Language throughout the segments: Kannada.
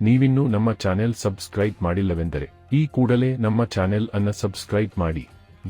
ನೀವಿನ್ನೂ ನಮ್ಮ ಚಾನೆಲ್ ಸಬ್ಸ್ಕ್ರೈಬ್ ಮಾಡಿಲ್ಲವೆಂದರೆ, ಈ ಕೂಡಲೇ ನಮ್ಮ ಚಾನೆಲ್ ಅನ್ನ ಸಬ್ಸ್ಕ್ರೈಬ್ ಮಾಡಿ.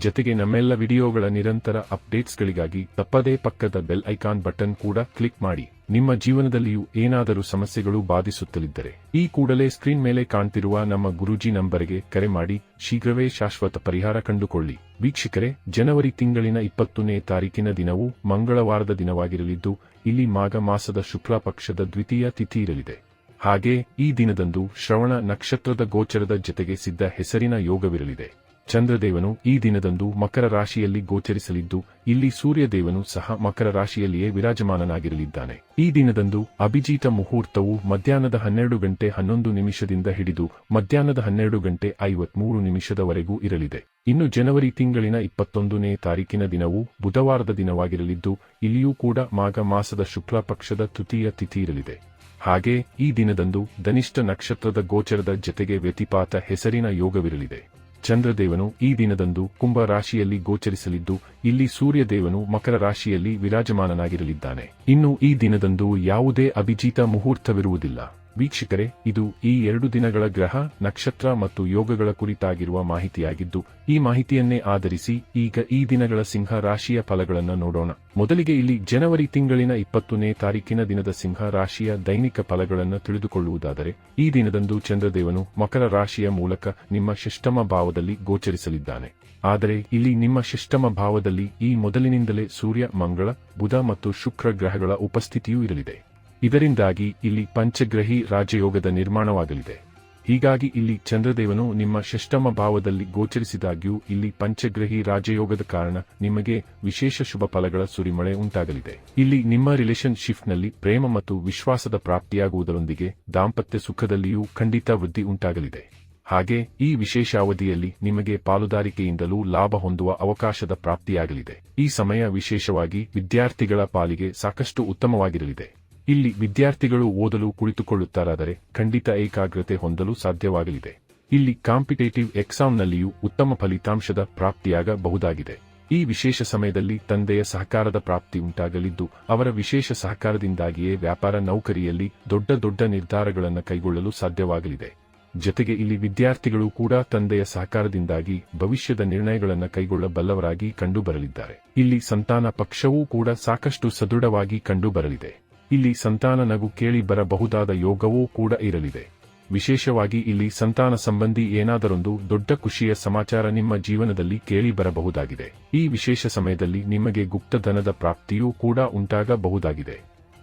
ಜೊತೆಗೆ ನಮ್ಮೆಲ್ಲ ವಿಡಿಯೋಗಳ ನಿರಂತರ ಅಪ್ಡೇಟ್ಸ್ಗಳಿಗಾಗಿ ತಪ್ಪದೇ ಪಕ್ಕದ ಬೆಲ್ ಐಕಾನ್ ಬಟನ್ ಕೂಡ ಕ್ಲಿಕ್ ಮಾಡಿ. ನಿಮ್ಮ ಜೀವನದಲ್ಲಿಯೂ ಏನಾದರೂ ಸಮಸ್ಯೆಗಳು ಬಾಧಿಸುತ್ತಲಿದ್ದರೆ, ಈ ಕೂಡಲೇ ಸ್ಕ್ರೀನ್ ಮೇಲೆ ಕಾಣ್ತಿರುವ ನಮ್ಮ ಗುರೂಜಿ ನಂಬರ್ಗೆ ಕರೆ ಮಾಡಿ. ಶೀಘ್ರವೇ ಶಾಶ್ವತ ಪರಿಹಾರ ಕಂಡುಕೊಳ್ಳಿ. ವೀಕ್ಷಕರೇ, ಜನವರಿ ತಿಂಗಳಿನ ಇಪ್ಪತ್ತನೇ ತಾರೀಕಿನ ದಿನವು ಮಂಗಳವಾರದ ದಿನವಾಗಿರಲಿದ್ದು, ಇಲ್ಲಿ ಮಾಘ ಮಾಸದ ಶುಕ್ಲ ಪಕ್ಷದ ದ್ವಿತೀಯ ತಿಥಿ ಇರಲಿದೆ. ಹಾಗೆ ಈ ದಿನದಂದು ಶ್ರವಣ ನಕ್ಷತ್ರದ ಗೋಚರದ ಜತೆಗೆ ಸಿದ್ಧ ಹೆಸರಿನ ಯೋಗವಿರಲಿದೆ. ಚಂದ್ರದೇವನು ಈ ದಿನದಂದು ಮಕರ ರಾಶಿಯಲ್ಲಿ ಗೋಚರಿಸಲಿದ್ದು, ಇಲ್ಲಿ ಸೂರ್ಯದೇವನು ಸಹ ಮಕರ ರಾಶಿಯಲ್ಲಿಯೇ ವಿರಾಜಮಾನನಾಗಿರಲಿದ್ದಾನೆ. ಈ ದಿನದಂದು ಅಭಿಜೀತ ಮುಹೂರ್ತವು ಮಧ್ಯಾಹ್ನದ ಹನ್ನೆರಡು ಗಂಟೆ ಹನ್ನೊಂದು ನಿಮಿಷದಿಂದ ಹಿಡಿದು ಮಧ್ಯಾಹ್ನದ ಹನ್ನೆರಡು ಗಂಟೆ ಐವತ್ಮೂರು ನಿಮಿಷದವರೆಗೂ ಇರಲಿದೆ. ಇನ್ನು ಜನವರಿ ತಿಂಗಳಿನ ಇಪ್ಪತ್ತೊಂದನೇ ತಾರೀಕಿನ ದಿನವು ಬುಧವಾರದ ದಿನವಾಗಿರಲಿದ್ದು, ಇಲ್ಲಿಯೂ ಕೂಡ ಮಾಘ ಮಾಸದ ಶುಕ್ಲ ಪಕ್ಷದ ತೃತೀಯ ತಿಥಿ ಇರಲಿದೆ. ಹಾಗೆ ಈ ದಿನದಂದು ಧನಿಷ್ಠ ನಕ್ಷತ್ರದ ಗೋಚರದ ಜತೆಗೆ ವ್ಯತಿಪಾತ ಹೆಸರಿನ ಯೋಗವಿರಲಿದೆ. ಚಂದ್ರದೇವನು ಈ ದಿನದಂದು ಕುಂಭ ರಾಶಿಯಲ್ಲಿ ಗೋಚರಿಸಲಿದ್ದು, ಇಲ್ಲಿ ಸೂರ್ಯದೇವನು ಮಕರ ರಾಶಿಯಲ್ಲಿ ವಿರಾಜಮಾನನಾಗಿರಲಿದ್ದಾನೆ. ಇನ್ನು ಈ ದಿನದಂದು ಯಾವುದೇ ಅಭಿಜೀತ ಮುಹೂರ್ತವಿರುವುದಿಲ್ಲ. ವೀಕ್ಷಕರೇ, ಇದು ಈ ಎರಡು ದಿನಗಳ ಗ್ರಹ, ನಕ್ಷತ್ರ ಮತ್ತು ಯೋಗಗಳ ಕುರಿತಾಗಿರುವ ಮಾಹಿತಿಯಾಗಿದ್ದು, ಈ ಮಾಹಿತಿಯನ್ನೇ ಆಧರಿಸಿ ಈಗ ಈ ದಿನಗಳ ಸಿಂಹ ರಾಶಿಯ ಫಲಗಳನ್ನು ನೋಡೋಣ. ಮೊದಲಿಗೆ ಇಲ್ಲಿ ಜನವರಿ ತಿಂಗಳಿನ ಇಪ್ಪತ್ತನೇ ತಾರೀಕಿನ ದಿನದ ಸಿಂಹ ರಾಶಿಯ ದೈನಿಕ ಫಲಗಳನ್ನು ತಿಳಿದುಕೊಳ್ಳುವುದಾದರೆ, ಈ ದಿನದಂದು ಚಂದ್ರದೇವನು ಮಕರ ರಾಶಿಯ ಮೂಲಕ ನಿಮ್ಮ ಶಿಷ್ಟಮ ಭಾವದಲ್ಲಿ ಗೋಚರಿಸಲಿದ್ದಾನೆ. ಆದರೆ ಇಲ್ಲಿ ನಿಮ್ಮ ಶಿಷ್ಟಮ ಭಾವದಲ್ಲಿ ಈ ಮೊದಲಿನಿಂದಲೇ ಸೂರ್ಯ, ಮಂಗಳ, ಬುಧ ಮತ್ತು ಶುಕ್ರ ಗ್ರಹಗಳ ಉಪಸ್ಥಿತಿಯೂ ಇರಲಿದೆ. ಇದರಿಂದಾಗಿ ಇಲ್ಲಿ ಪಂಚಗ್ರಹಿ ರಾಜಯೋಗದ ನಿರ್ಮಾಣವಾಗಲಿದೆ. ಹೀಗಾಗಿ ಇಲ್ಲಿ ಚಂದ್ರದೇವನು ನಿಮ್ಮ ಷಷ್ಟಮ ಭಾವದಲ್ಲಿ ಗೋಚರಿಸಿದಾಗ್ಯೂ ಇಲ್ಲಿ ಪಂಚಗ್ರಹಿ ರಾಜಯೋಗದ ಕಾರಣ ನಿಮಗೆ ವಿಶೇಷ ಶುಭ ಫಲಗಳ ಸುರಿಮಳೆ ಉಂಟಾಗಲಿದೆ. ಇಲ್ಲಿ ನಿಮ್ಮ ರಿಲೇಶನ್ಶಿಪ್ನಲ್ಲಿ ಪ್ರೇಮ ಮತ್ತು ವಿಶ್ವಾಸದ ಪ್ರಾಪ್ತಿಯಾಗುವುದರೊಂದಿಗೆ ದಾಂಪತ್ಯ ಸುಖದಲ್ಲಿಯೂ ಖಂಡಿತ ವೃದ್ಧಿ ಉಂಟಾಗಲಿದೆ. ಹಾಗೆ ಈ ವಿಶೇಷ ಅವಧಿಯಲ್ಲಿ ನಿಮಗೆ ಪಾಲುದಾರಿಕೆಯಿಂದಲೂ ಲಾಭ ಹೊಂದುವ ಅವಕಾಶದ ಪ್ರಾಪ್ತಿಯಾಗಲಿದೆ. ಈ ಸಮಯ ವಿಶೇಷವಾಗಿ ವಿದ್ಯಾರ್ಥಿಗಳ ಪಾಲಿಗೆ ಸಾಕಷ್ಟು ಉತ್ತಮವಾಗಿರಲಿದೆ. ಇಲ್ಲಿ ವಿದ್ಯಾರ್ಥಿಗಳು ಓದಲು ಕುಳಿತುಕೊಳ್ಳುತ್ತಾರಾದರೆ ಖಂಡಿತ ಏಕಾಗ್ರತೆ ಹೊಂದಲು ಸಾಧ್ಯವಾಗಲಿದೆ. ಇಲ್ಲಿ ಕಾಂಪಿಟೇಟಿವ್ ಎಕ್ಸಾಮ್ನಲ್ಲಿಯೂ ಉತ್ತಮ ಫಲಿತಾಂಶದ ಪ್ರಾಪ್ತಿಯಾಗಬಹುದಾಗಿದೆ. ಈ ವಿಶೇಷ ಸಮಯದಲ್ಲಿ ತಂದೆಯ ಸಹಕಾರದ ಪ್ರಾಪ್ತಿ ಉಂಟಾಗಲಿದ್ದು, ಅವರ ವಿಶೇಷ ಸಹಕಾರದಿಂದಾಗಿಯೇ ವ್ಯಾಪಾರ ನೌಕರಿಯಲ್ಲಿ ದೊಡ್ಡ ದೊಡ್ಡ ನಿರ್ಧಾರಗಳನ್ನು ಕೈಗೊಳ್ಳಲು ಸಾಧ್ಯವಾಗಲಿದೆ. ಜೊತೆಗೆ ಇಲ್ಲಿ ವಿದ್ಯಾರ್ಥಿಗಳು ಕೂಡ ತಂದೆಯ ಸಹಕಾರದಿಂದಾಗಿ ಭವಿಷ್ಯದ ನಿರ್ಣಯಗಳನ್ನು ಕೈಗೊಳ್ಳಬಲ್ಲವರಾಗಿ ಕಂಡುಬರಲಿದ್ದಾರೆ. ಇಲ್ಲಿ ಸಂತಾನ ಪಕ್ಷವೂ ಕೂಡ ಸಾಕಷ್ಟು ಸದೃಢವಾಗಿ ಕಂಡುಬರಲಿದೆ. ಇಲ್ಲಿ ಸಂತಾನ ನಗು ಕೇಳಿ ಬರಬಹುದಾದ ಯೋಗವೂ ಕೂಡ ಇರಲಿದೆ. ವಿಶೇಷವಾಗಿ ಇಲ್ಲಿ ಸಂತಾನ ಸಂಬಂಧಿ ಏನಾದರೊಂದು ದೊಡ್ಡ ಖುಷಿಯ ಸಮಾಚಾರ ನಿಮ್ಮ ಜೀವನದಲ್ಲಿ ಕೇಳಿ ಬರಬಹುದಾಗಿದೆ. ಈ ವಿಶೇಷ ಸಮಯದಲ್ಲಿ ನಿಮಗೆ ಗುಪ್ತಧನದ ಪ್ರಾಪ್ತಿಯೂ ಕೂಡ ಉಂಟಾಗಬಹುದಾಗಿದೆ.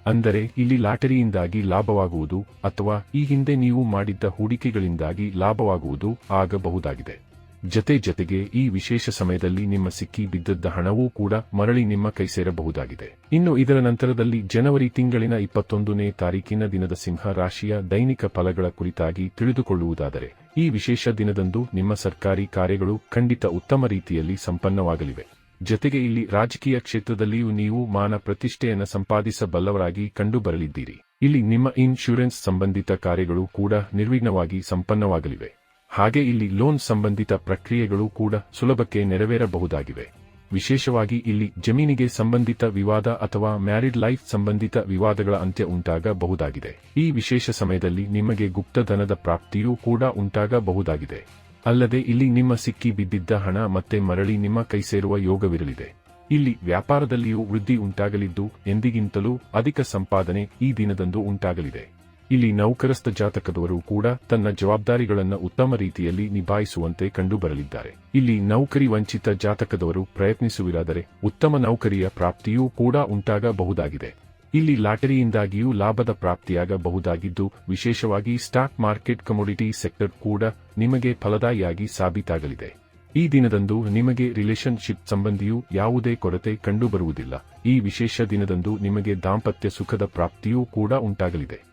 ಅಂದರೆ ಇಲ್ಲಿ ಲಾಟರಿಯಿಂದಾಗಿ ಲಾಭವಾಗುವುದು ಅಥವಾ ಈ ಹಿಂದೆ ನೀವು ಮಾಡಿದ್ದ ಹೂಡಿಕೆಗಳಿಂದಾಗಿ ಲಾಭವಾಗುವುದು ಆಗಬಹುದಾಗಿದೆ. ಜತೆ ಜತೆಗೆ ಈ ವಿಶೇಷ ಸಮಯದಲ್ಲಿ ನಿಮ್ಮ ಸಿಕ್ಕಿ ಬಿದ್ದದ್ದ ಹಣವೂ ಕೂಡ ಮರಳಿ ನಿಮ್ಮ ಕೈ ಸೇರಬಹುದಾಗಿದೆ. ಇನ್ನು ಇದರ ನಂತರದಲ್ಲಿ ಜನವರಿ ತಿಂಗಳಿನ ಇಪ್ಪತ್ತೊಂದನೇ ತಾರೀಕಿನ ದಿನದ ಸಿಂಹ ರಾಶಿಯ ದೈನಿಕ ಫಲಗಳ ಕುರಿತಾಗಿ ತಿಳಿದುಕೊಳ್ಳುವುದಾದರೆ, ಈ ವಿಶೇಷ ದಿನದಂದು ನಿಮ್ಮ ಸರ್ಕಾರಿ ಕಾರ್ಯಗಳು ಖಂಡಿತ ಉತ್ತಮ ರೀತಿಯಲ್ಲಿ ಸಂಪನ್ನವಾಗಲಿವೆ. ಜತೆಗೆ ಇಲ್ಲಿ ರಾಜಕೀಯ ಕ್ಷೇತ್ರದಲ್ಲಿಯೂ ನೀವು ಮಾನ ಪ್ರತಿಷ್ಠೆಯನ್ನು ಸಂಪಾದಿಸಬಲ್ಲವರಾಗಿ ಕಂಡುಬರಲಿದ್ದೀರಿ. ಇಲ್ಲಿ ನಿಮ್ಮ ಇನ್ಶೂರೆನ್ಸ್ ಸಂಬಂಧಿತ ಕಾರ್ಯಗಳು ಕೂಡ ನಿರ್ವಿಘ್ನವಾಗಿ ಸಂಪನ್ನವಾಗಲಿವೆ. ಹಾಗೆ ಇಲ್ಲಿ ಲೋನ್ ಸಂಬಂಧಿತ ಪ್ರಕ್ರಿಯೆಗಳು ಕೂಡ ಸುಲಭಕ್ಕೆ ನೆರವೇರಬಹುದಾಗಿವೆ. ವಿಶೇಷವಾಗಿ ಇಲ್ಲಿ ಜಮೀನಿಗೆ ಸಂಬಂಧಿತ ವಿವಾದ ಅಥವಾ ಮ್ಯಾರಿಡ್ ಲೈಫ್ ಸಂಬಂಧಿತ ವಿವಾದಗಳ ಅಂತ್ಯ ಉಂಟಾಗಬಹುದಾಗಿದೆ. ಈ ವಿಶೇಷ ಸಮಯದಲ್ಲಿ ನಿಮಗೆ ಗುಪ್ತಧನದ ಪ್ರಾಪ್ತಿಯೂ ಕೂಡ ಉಂಟಾಗಬಹುದಾಗಿದೆ. ಅಲ್ಲದೆ ಇಲ್ಲಿ ನಿಮ್ಮ ಸಿಕ್ಕಿ ಬಿದ್ದಿದ್ದ ಹಣ ಮತ್ತೆ ಮರಳಿ ನಿಮ್ಮ ಕೈ ಸೇರುವ ಯೋಗವಿರಲಿದೆ. ಇಲ್ಲಿ ವ್ಯಾಪಾರದಲ್ಲಿಯೂ ವೃದ್ಧಿ ಉಂಟಾಗಲಿದ್ದು ಎಂದಿಗಿಂತಲೂ ಅಧಿಕ ಸಂಪಾದನೆ ಈ ದಿನದಂದು ಉಂಟಾಗಲಿದೆ. ಇಲ್ಲಿ ನೌಕರಸ್ಥ ಜಾತಕದವರು ಕೂಡ ತನ್ನ ಜವಾಬ್ದಾರಿಗಳನ್ನು ಉತ್ತಮ ರೀತಿಯಲ್ಲಿ ನಿಭಾಯಿಸುವಂತೆ ಕಂಡುಬರಲಿದ್ದಾರೆ. ಇಲ್ಲಿ ನೌಕರಿ ವಂಚಿತ ಜಾತಕದವರು ಪ್ರಯತ್ನಿಸುವಿರಾದರೆ ಉತ್ತಮ ನೌಕರಿಯ ಪ್ರಾಪ್ತಿಯೂ ಕೂಡ ಉಂಟಾಗಬಹುದಾಗಿದೆ. ಇಲ್ಲಿ ಲಾಟರಿಯಿಂದಾಗಿಯೂ ಲಾಭದ ಪ್ರಾಪ್ತಿಯಾಗಬಹುದಾಗಿದ್ದು, ವಿಶೇಷವಾಗಿ ಸ್ಟಾಕ್ ಮಾರ್ಕೆಟ್ ಕಮೋಡಿಟಿ ಸೆಕ್ಟರ್ ಕೂಡ ನಿಮಗೆ ಫಲದಾಯಿಯಾಗಿ ಸಾಬೀತಾಗಲಿದೆ. ಈ ದಿನದಂದು ನಿಮಗೆ ರಿಲೇಶನ್ಶಿಪ್ ಸಂಬಂಧಿಯೂ ಯಾವುದೇ ಕೊರತೆ ಕಂಡುಬರುವುದಿಲ್ಲ. ಈ ವಿಶೇಷ ದಿನದಂದು ನಿಮಗೆ ದಾಂಪತ್ಯ ಸುಖದ ಪ್ರಾಪ್ತಿಯೂ ಕೂಡ ಉಂಟಾಗಲಿದೆ.